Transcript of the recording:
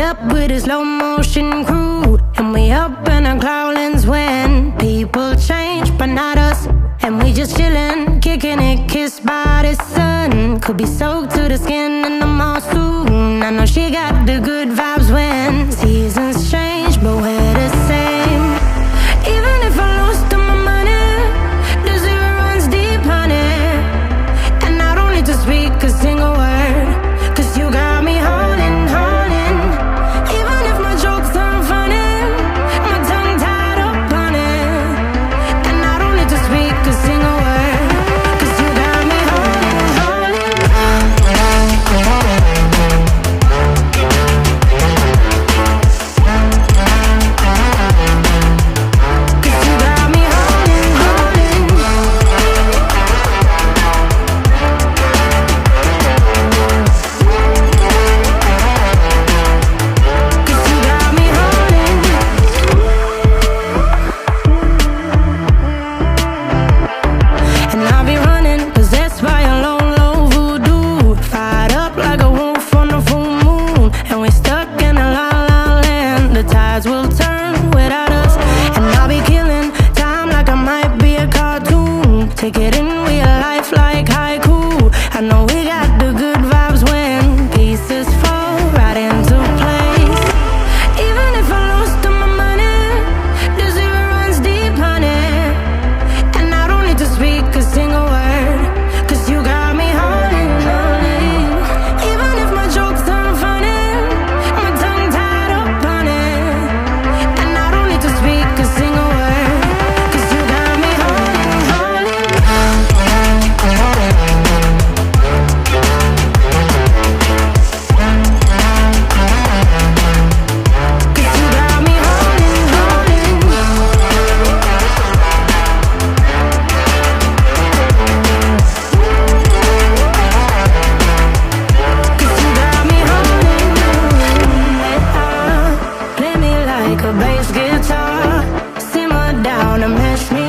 with a slow motion crew. And we up in our growlings when people change, but not us. And we just chillin', kicking it, kissed by the sun. Could be soaked to the skin in the mall soon. I know she got the good vibes when tides will turn without gonna miss me.